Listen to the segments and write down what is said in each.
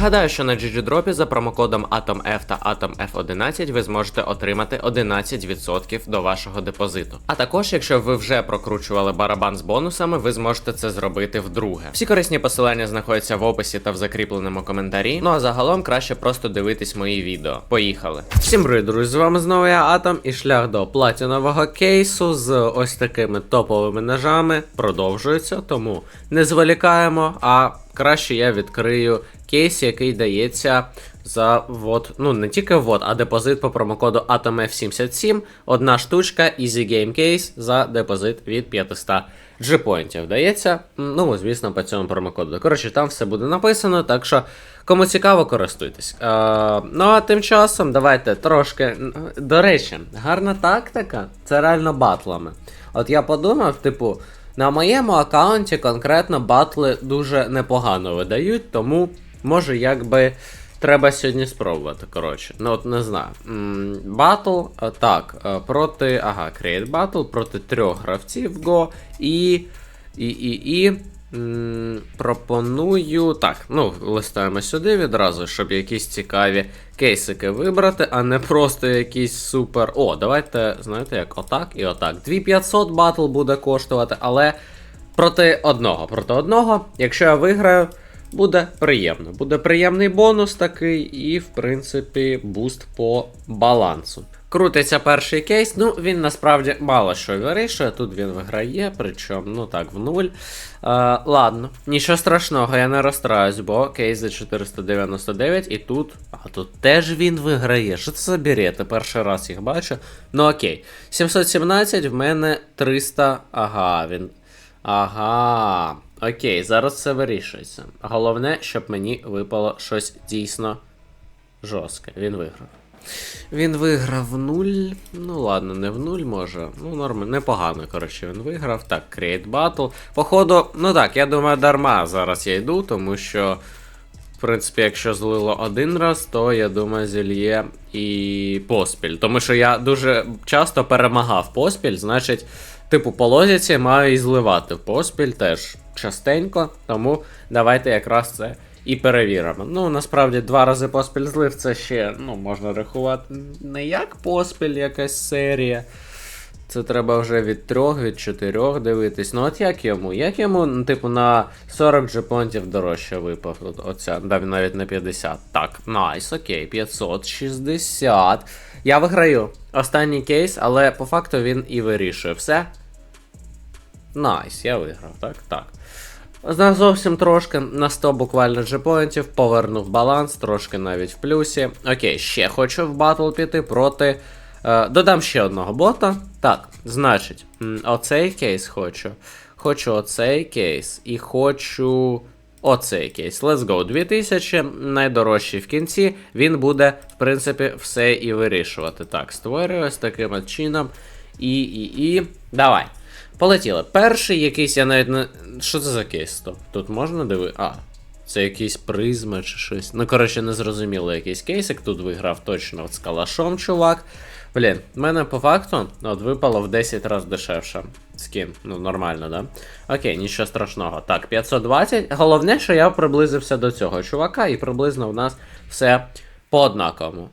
Нагадаю, що на GGDrop за промокодом AtomF та AtomF11 ви зможете отримати 11% до вашого депозиту. А також, якщо ви вже прокручували барабан з бонусами, ви зможете це зробити вдруге. Всі корисні посилання знаходяться в описі та в закріпленому коментарі. Ну а загалом краще просто дивитись мої відео. Поїхали. Всім привіт, друзі! З вами знову я Атом і шлях до платінового кейсу з ось такими топовими ножами продовжується, тому не зволікаємо, а краще я відкрию кейс, який дається за ввод, ну не тільки ввод, а депозит по промокоду AtomF77. Одна штучка Easy Game Case за депозит від 500 G-поінтів дається. Ну, звісно, по цьому промокоду. Коротше, там все буде написано, так що кому цікаво, користуйтесь. Е, ну а тим часом давайте трошки. До речі, гарна тактика це реально батлами. От я подумав, типу. На моєму аккаунті конкретно батли дуже непогано видають, тому може якби треба сьогодні спробувати. Коротше, ну от не знаю. Батл, е, так, е, проти. Ага, Create Battle проти трьох гравців Go і. І. і, і пропоную. Так, ну, листаємо сюди відразу, щоб якісь цікаві кейсики вибрати, а не просто якісь супер. О, давайте, знаєте, як отак і отак. 2500 батл буде коштувати, але проти одного. Проти одного, якщо я виграю, буде приємно. Буде приємний бонус такий, і, в принципі, буст по балансу. Крутиться перший кейс, ну він насправді мало що вирішує. Тут він виграє, причому, ну так, в нуль. Е, ладно, нічого страшного, я не розстраюсь, бо кейс за 499, і тут. А тут теж він виграє. Що це за берети? Перший раз їх бачу. Ну окей. 717 в мене 300. Ага, він. Ага. Окей, зараз все вирішується. Головне, щоб мені випало щось дійсно жорстке. Він виграв. Він виграв в нуль. Ну ладно, не в нуль може. Ну, норм, непогано, коротше, він виграв. Так, Create Battle. Походу, ну так, я думаю, дарма зараз я йду, тому що. В принципі, якщо злило один раз, то я думаю, зільє і поспіль. Тому що я дуже часто перемагав поспіль, значить, типу, по лозіці маю і зливати поспіль теж частенько. Тому давайте якраз це і перевіримо. Ну, насправді, два рази поспіль злив, це ще ну, можна рахувати не як поспіль, якась серія. Це треба вже від трьох, від чотирьох дивитись. Ну от як йому? Як йому, ну, типу, на 40 джепонтів дорожче випав. Оця, навіть на 50. Так, найс, окей, 560. Я виграю останній кейс, але по факту він і вирішує все. Найс, я виграв, так? Так. На зовсім трошки, на 100 буквально джепоінтів, повернув баланс, трошки навіть в плюсі. Окей, ще хочу в батл піти проти. Е, додам ще одного бота. Так, значить, оцей кейс хочу. Хочу оцей кейс і хочу. Оцей кейс. Let's go. 2000, найдорожчий в кінці. Він буде, в принципі, все і вирішувати. Так, створюю ось таким чином. І, і, і. Давай. Полетіли. Перший якийсь, я навіть не. Що це за кейс? то? Тут можна дивитися? А, це якийсь призма чи щось. Ну, коротше, не зрозуміло якийсь кейсик. Тут виграв точно з калашом, чувак. Блін, в мене по факту от випало в 10 разів дешевше. Скін. Ну, нормально, да? Окей, нічого страшного. Так, 520. Головне, що я приблизився до цього чувака, і приблизно в нас все по однаковому.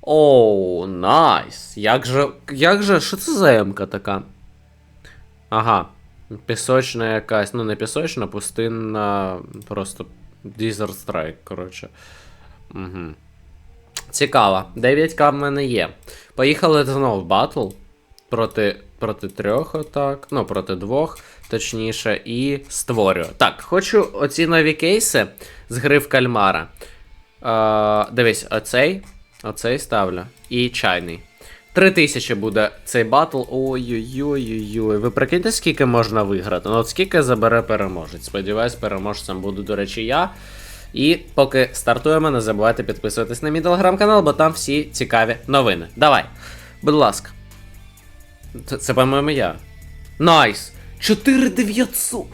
Оу, найс. Як же. Як же. Що це за емка така? Ага. Пісочна якась, ну не пісочна, пустинна. Просто Desert Strike, коротше. Угу. Цікаво. 9к в мене є. Поїхали знову в батл. Проти проти трьох, отак. Ну, проти двох, точніше, і створюю. Так, хочу оці нові кейси з гри в кальмара. Е, дивись, оцей. Оцей ставлю. І чайний. 3000 буде цей батл. Ой-ой-ой-ой. Ви прикиньте, скільки можна виграти? Ну, от скільки забере переможець. Сподіваюсь, переможцем буду, до речі, я. І поки стартуємо, не забувайте підписуватись на мій телеграм-канал, бо там всі цікаві новини. Давай, будь ласка. Це, по-моєму, я. Найс! 4900!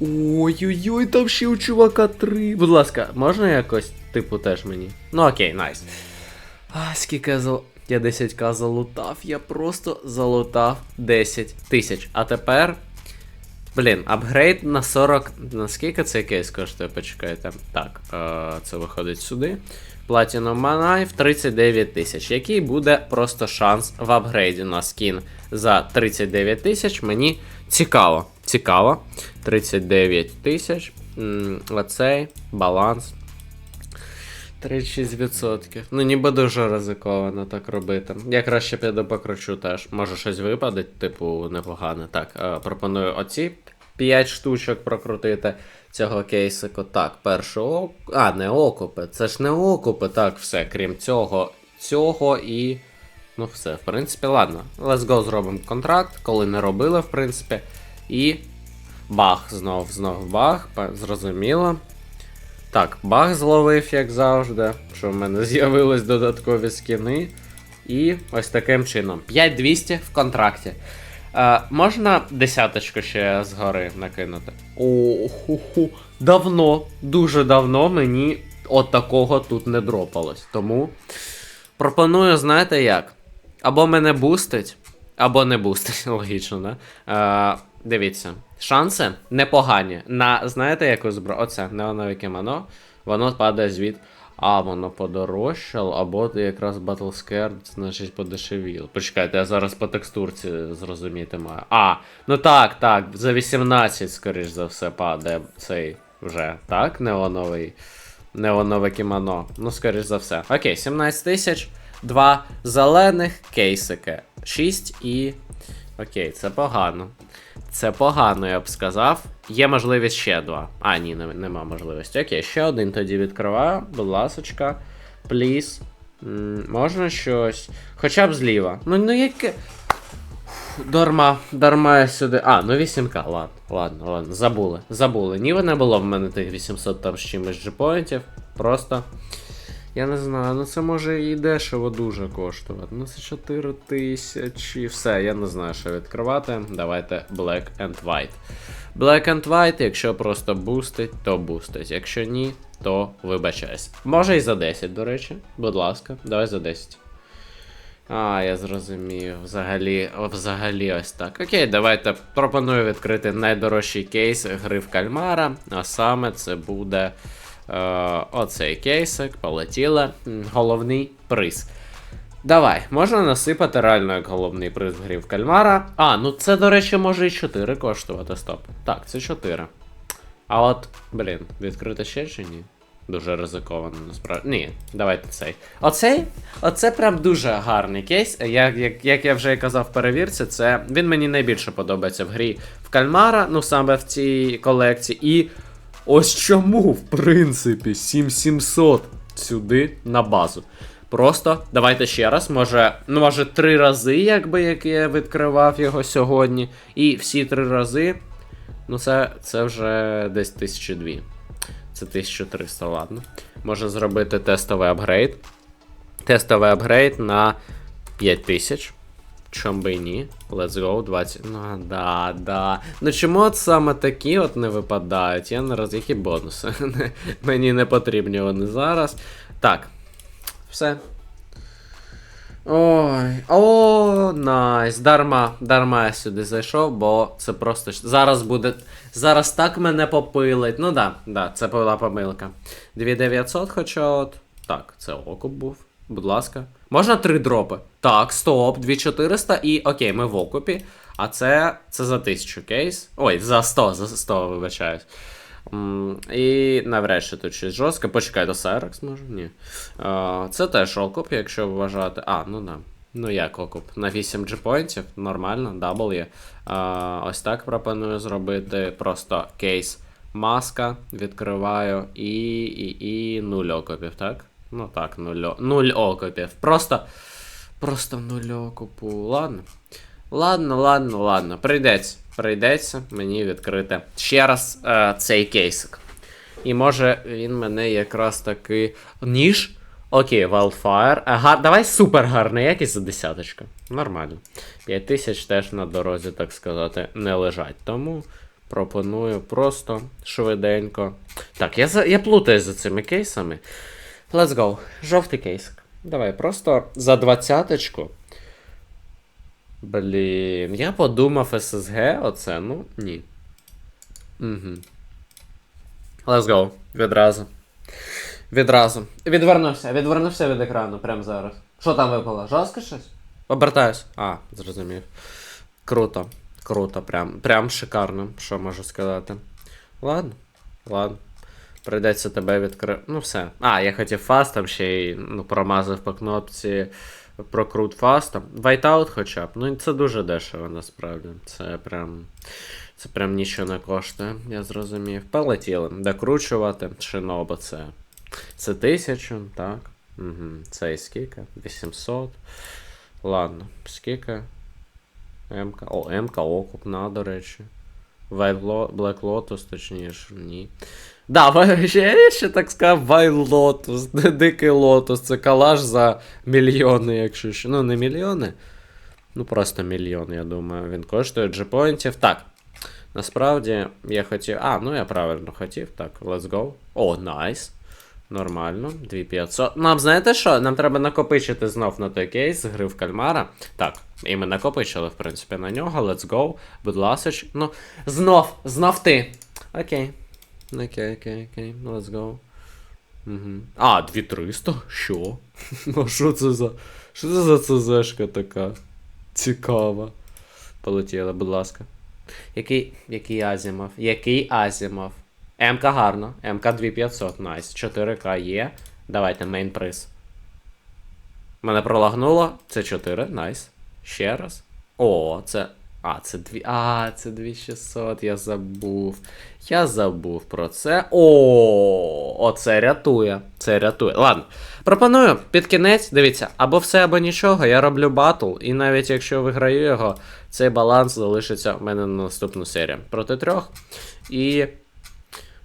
Ой-ой-ой, там ще у чувака 3. Будь ласка, можна якось, типу, теж мені? Ну окей, найс. А, скільки я. Я 10к залутав, я просто залутав 10 тисяч. А тепер. Блін, апгрейд на 40. Наскільки цей кейс коштує? Почекайте. Так, е, це виходить сюди. Platinum Knife 39 тисяч. Який буде просто шанс в апгрейді на скін за 39 тисяч? Мені цікаво. Цікаво. 39 тисяч. Оцей баланс. 36%. Ну, ніби дуже ризиковано так робити. Я краще піду покручу теж. Може щось випаде, типу, непогане. Так, е, пропоную оці 5 штучок прокрутити цього кейсику. Так, перше ок... А, не окупи. Це ж не окупи. Так, все, крім цього, цього і. Ну, все, в принципі, ладно. Let's go зробимо контракт, коли не робили, в принципі. І. Бах, знов, знов бах, зрозуміло. Так, баг зловив, як завжди, що в мене з'явились додаткові скіни. І ось таким чином. 5200 в контракті. Е, можна десяточку ще згори накинути? О, ху ху Давно, дуже давно мені от такого тут не дропалось. Тому пропоную, знаєте як? Або мене бустить, або не бустить. Логічно, да? Е, дивіться, шанси непогані. На, знаєте, яку зброю? Оце, неонове кімоно, воно падає звід. А, воно подорожчало, або якраз Battle Scared, значить, подешевіло. Почекайте, я зараз по текстурці зрозуміти маю. А, ну так, так, за 18, скоріш за все, падає цей вже, так? Неоновий. Неонове кімоно. Ну, скоріш за все. Окей, 17 тисяч. Два зелених кейсики. 6 і. Окей, це погано. Це погано, я б сказав. Є можливість ще два. А, ні, нема можливості. Окей, ще один тоді відкриваю. Будь ласочка. Пліз. Можна щось. Хоча б зліва. Ну, ну яке. Дарма, дарма я сюди. А, ну 8к, ладно, ладно, ладно. Забули. Забули. Ніби не було в мене тих 800 там з чимось джипоінтів. Просто. Я не знаю, ну це може і дешево дуже коштувати. Ну це 4 тисячі. Все, я не знаю, що відкривати. Давайте Black and White. Black and White, якщо просто бустить, то бустить. Якщо ні, то вибачайся. Може і за 10, до речі. Будь ласка, давай за 10. А, я зрозумів. Взагалі, взагалі ось так. Окей, давайте пропоную відкрити найдорожчий кейс гри в кальмара. А саме це буде оцей кейсик, полетіли. М, Головний приз. Давай, можна насипати реально як головний приз в грі в кальмара. А, ну це, до речі, може і 4 коштувати. Стоп. Так, це 4. А от, блін, відкрити ще чи ні? Дуже ризиковано, насправді. Ні, давайте цей. Оцей, оце прям дуже гарний кейс. Як, як, як я вже і казав в перевірці, це він мені найбільше подобається в грі в Кальмара, ну саме в цій колекції. І ось чому, в принципі, 7700 сюди на базу. Просто давайте ще раз, може, ну може три рази, якби як я відкривав його сьогодні. І всі три рази. Ну, це, це вже десь 1002. Це 1300, ладно. Можна зробити тестовий апгрейд. Тестовий апгрейд на 5000. Чом би і ні. Let's go, 20. Ну, да, да. Ну чому от саме такі от не випадають? Я не роз... Які бонуси? Мені не потрібні вони зараз. Так. Все. Ой, о, найс. Дарма, дарма я сюди зайшов, бо це просто зараз буде. Зараз так мене попилить. Ну да, да, це була помилка. 2900, хоча от. Так, це окуп був. Будь ласка. Можна три дропи? Так, стоп, 2400 і окей, ми в окупі. А це це за 1000 кейс. Ой, за 100, за 100, вибачаюсь. І навряд чи тут щось жорстке. Почекай, до Cyrex може? Ні. А, це теж окуп, якщо вважати. А, ну да. Ну як окуп? На 8 джипоінтів, нормально, дабл є. А, ось так пропоную зробити. Просто кейс маска відкриваю і, і, і нуль окупів, так? Ну так, нуль, нуль окупів. Просто. Просто нуль окупу. Ладно. Ладно, ладно, ладно. Прийдеться. Прийдеться мені відкрити ще раз е, цей кейсик. І може він мене якраз таки. Ніж? Окей, Wildfire. Ага, давай супер гарний якийсь за десяточку. Нормально. 5000 теж на дорозі, так сказати, не лежать. Тому пропоную просто швиденько. Так, я, я плутаюсь за цими кейсами. Let's go. Жовтий кейсик. Давай, просто за двадцяточку. Блін, я подумав ССГ, оце, ну ні. Угу. Let's go. Відразу. Відразу. Відвернувся, відвернувся від екрану прямо зараз. Що там випало? Жорстко щось? Обертаюсь. А, зрозумів. Круто. Круто, прям. Прям шикарно, що можу сказати. Ладно, ладно. Прийдеться тебе відкрити. Ну все. А, я хотів фастом ще й ну, промазав по кнопці прокрут фастом. Whiteout хоча б. Ну це дуже дешево насправді. Це прям. Це прям нічого не коштує, я зрозумів. Полетіли. Докручувати шинобо це. Це тисячу, так. Угу. Це і скільки? 800. Ладно, скільки? МК. О, МК окупна, до речі. White Black Lotus, точніше, ні. Да, ви- ще, я ще так сказав, не дикий Lotus, це калаш за мільйони, якщо що. Ну, не мільйони. Ну, просто мільйон, я думаю. Він коштує джепоінтів. Так. Насправді, я хотів. А, ну я правильно хотів. Так, let's go. О, найс. Нормально. 2500. Нам знаєте що? Нам треба накопичити знов на той кейс гри в кальмара. Так, і ми накопичили, в принципі, на нього. Let's go. Будь ласочка. Ну, знов, знов ти. Окей. Окей, окей, окей. Let's go. Угу. А, 2300? Що? А що це за. Що це за ЦЗшка така? Цікава. Полетіла, будь ласка. Який, який Азімов? Який Азімов? МК гарно. МК 2500, найс. 4К є. Давайте мейн приз. Мене пролагнуло. Це 4, найс. Ще раз. О, це. А, це 2. А, це 2600, я забув. Я забув про це. О, оце рятує. Це рятує. Ладно. Пропоную під кінець, дивіться, або все, або нічого. Я роблю батл, і навіть якщо виграю його, цей баланс залишиться в мене на наступну серію. Проти трьох. І.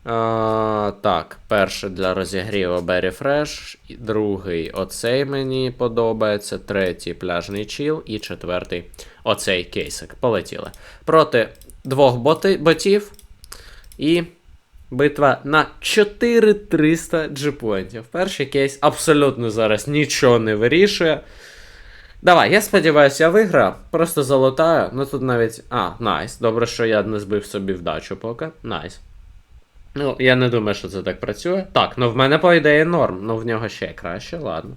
А, так, перший для розігріву Berry Fresh, другий оцей мені подобається, третій пляжний чіл і четвертий оцей кейсик. Полетіли. Проти двох боти, ботів і битва на 4300 джипоінтів. Перший кейс абсолютно зараз нічого не вирішує. Давай, я сподіваюся, я виграю. Просто залутаю. Ну тут навіть. А, найс. Добре, що я не збив собі вдачу поки. Найс. Ну, я не думаю, що це так працює. Так, ну в мене, по ідеї, норм. Ну в нього ще краще, ладно.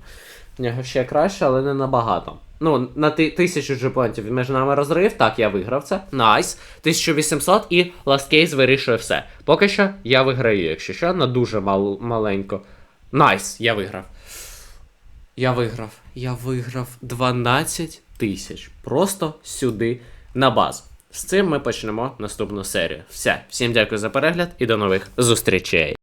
В нього ще краще, але не набагато. Ну, на ти- тисячу джеплантів між нами розрив. Так, я виграв це. Найс. 1800 і Last Case вирішує все. Поки що я виграю, якщо що, на дуже мал- маленько. Найс, я виграв. Я виграв. Я виграв 12 тисяч. Просто сюди на базу. З цим ми почнемо наступну серію. Все, всім дякую за перегляд і до нових зустрічей.